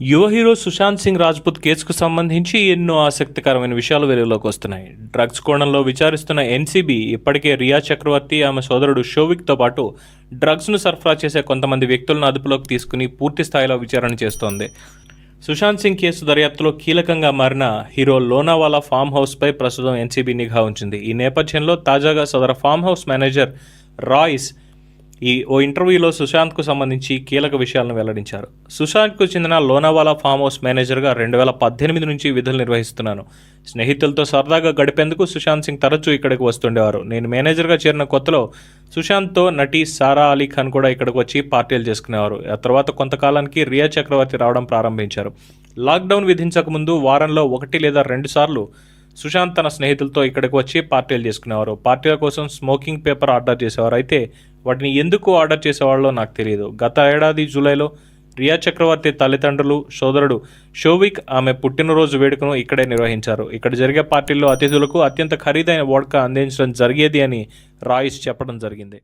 యువ హీరో సుశాంత్ సింగ్ రాజ్పుత్ కేసుకు సంబంధించి ఎన్నో ఆసక్తికరమైన విషయాలు వెలుగులోకి వస్తున్నాయి. డ్రగ్స్ కోణంలో విచారిస్తున్న ఎన్సీబీ ఇప్పటికే రియా చక్రవర్తి ఆమె సోదరుడు షోవిక్తో పాటు డ్రగ్స్ను సరఫరా చేసే కొంతమంది వ్యక్తులను అదుపులోకి తీసుకుని పూర్తి స్థాయిలో విచారణ చేస్తోంది. సుశాంత్ సింగ్ కేసు దర్యాప్తులో కీలకంగా మారిన హీరో లోనావాలా ఫామ్ హౌస్పై ప్రస్తుతం ఎన్సీబీ నిఘా ఉంచింది. ఈ నేపథ్యంలో తాజాగా సదర ఫామ్ హౌస్ మేనేజర్ రాయిస్ ఈ ఓ ఇంటర్వ్యూలో సుశాంత్కు సంబంధించి కీలక విషయాలను వెల్లడించారు. సుశాంత్కు చెందిన లోనావాలా ఫామ్ హౌస్ మేనేజర్గా రెండు వేల పద్దెనిమిది నుంచి విధులు నిర్వహిస్తున్నాను. స్నేహితులతో సరదాగా గడిపేందుకు సుశాంత్ సింగ్ తరచూ ఇక్కడికి వస్తుండేవారు. నేను మేనేజర్గా చేరిన కొత్తలో సుశాంత్తో నటి సారా అలీ ఖాన్ కూడా ఇక్కడికి వచ్చి పార్టీలు చేసుకునేవారు. ఆ తర్వాత కొంతకాలానికి రియా చక్రవర్తి రావడం ప్రారంభించారు. లాక్డౌన్ విధించక ముందు వారంలో ఒకటి లేదా రెండు సార్లు సుశాంత్ తన స్నేహితులతో ఇక్కడికి వచ్చి పార్టీలు చేసుకునేవారు. పార్టీల కోసం స్మోకింగ్ పేపర్ ఆర్డర్ చేసేవారు. అయితే వాటిని ఎందుకు ఆర్డర్ చేసేవాళ్ళో నాకు తెలియదు. గత ఏడాది జూలైలో రియా చక్రవర్తి తల్లిదండ్రులు సోదరుడు షోవిక్ ఆమె పుట్టినరోజు వేడుకను ఇక్కడే నిర్వహించారు. ఇక్కడ జరిగే పార్టీల్లో అతిథులకు అత్యంత ఖరీదైన వోడ్కా అందించడం జరిగేది అని రాయిస్ చెప్పడం జరిగింది.